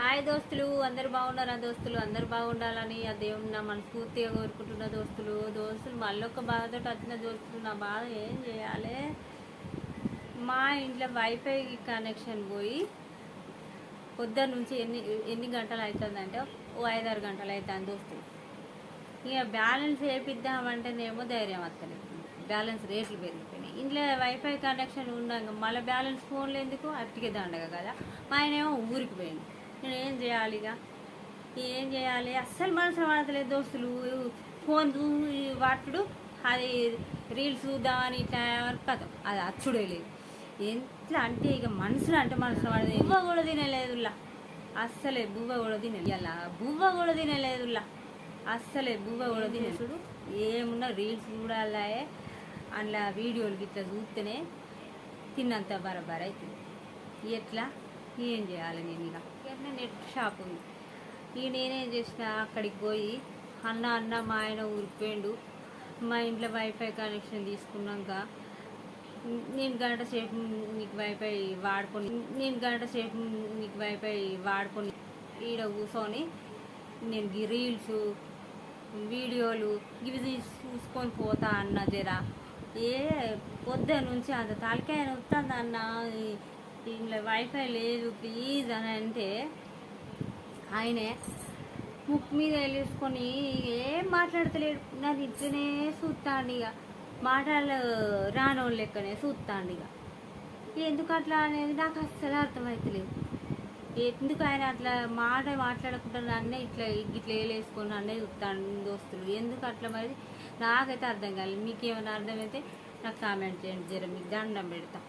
Hi దోస్తులు అందరు బాగున్నారా దోస్తులు? అందరు బాగుండాలని ఆ దేవుని నా మనస్ఫూర్తిగా కోరుకుంటున్న దోస్తులు. దోస్తులు మళ్ళొక్క బాధతో వచ్చిన దోస్తులు నా బాధ ఏం చేయాలి? మా ఇంట్లో వైఫై కనెక్షన్ పోయి పొద్దున్న నుంచి ఎన్ని ఎన్ని గంటలు అవుతుందంటే ఓ ఐదారు గంటలు అవుతుంది దోస్తులు. ఇక బ్యాలెన్స్ వేపిద్దామంటేనేమో ధైర్యం వస్తలేదు. బ్యాలెన్స్ రేట్లు పెరిగిపోయినాయి. ఇంట్లో వైఫై కనెక్షన్ ఉన్నాక మళ్ళీ బ్యాలెన్స్ ఫోన్లు ఎందుకు? అట్టికే దండగ కదా. మా ఆయన ఏమో ఊరికి పోయింది నేను ఏం చేయాలి ఇక ఏం చేయాలి? అస్సలు మనసు పడతలేదు దోస్తులు. ఫోన్ వాటుడు అది రీల్స్ చూద్దామని ఇట్లా కథ అది అచ్చుడే లేదు ఎట్లా అంటే ఇక మనసులో అంటే మనసులో పడదు బువ్వ కూడా తినలేదులా అస్సలే బువ్వ కూడా తినలేదు. ఇలా బువ్వ కూడా తినలేదులా అస్సలే బువ్వ కూడా తినేసుడు ఏమున్నా రీల్స్ చూడాలే. అందులో వీడియోలు గిట్లా చూస్తేనే తిన్నంత బరబర్ అవుతుంది ఎట్లా? ఏం చేయాలి నేను ఇక ఇక నెట్ షాప్ ఉంది. ఇక నేనేం చేసిన అక్కడికి పోయి అన్న అన్న మా ఆయన ఊరిపోయిండు మా ఇంట్లో వైఫై కనెక్షన్ తీసుకున్నాక నేను గంట సేపు నీకు వైఫై వాడుకొని నేను గంట సేపు నీకు వైఫై వాడుకొని ఈడ కూర్చొని నేను ఈ రీల్స్ వీడియోలు ఇవి చూసుకొని పోతా అన్న జరా. ఏ పొద్దు నుంచి అంత తలకాయ వస్తుంది అన్న దీంట్లో వైఫై లేదు ప్లీజ్ అని అంటే ఆయనే ముక్కు మీద వెళ్ళేసుకొని ఏం మాట్లాడతలేడు. నన్ను ఇట్లనే చూస్తాండి ఇక మాటలు రానోళ్ళు లెక్కనే చూస్తాండి ఇక ఎందుకు అట్లా అనేది నాకు అస్సలు అర్థమవుతలేదు ఎందుకు ఆయన అట్లా మాట మాట్లాడకుండా నన్నే ఇట్లా ఇట్లా వేలేసుకొని నన్నే చూస్తాను దోస్తులు? ఎందుకు అట్లా మరి? నాకైతే అర్థం కాలేదు. మీకు ఏమైనా అర్థమైతే నాకు కామెంట్ చేయండి జర. మీకు దండం పెడతా.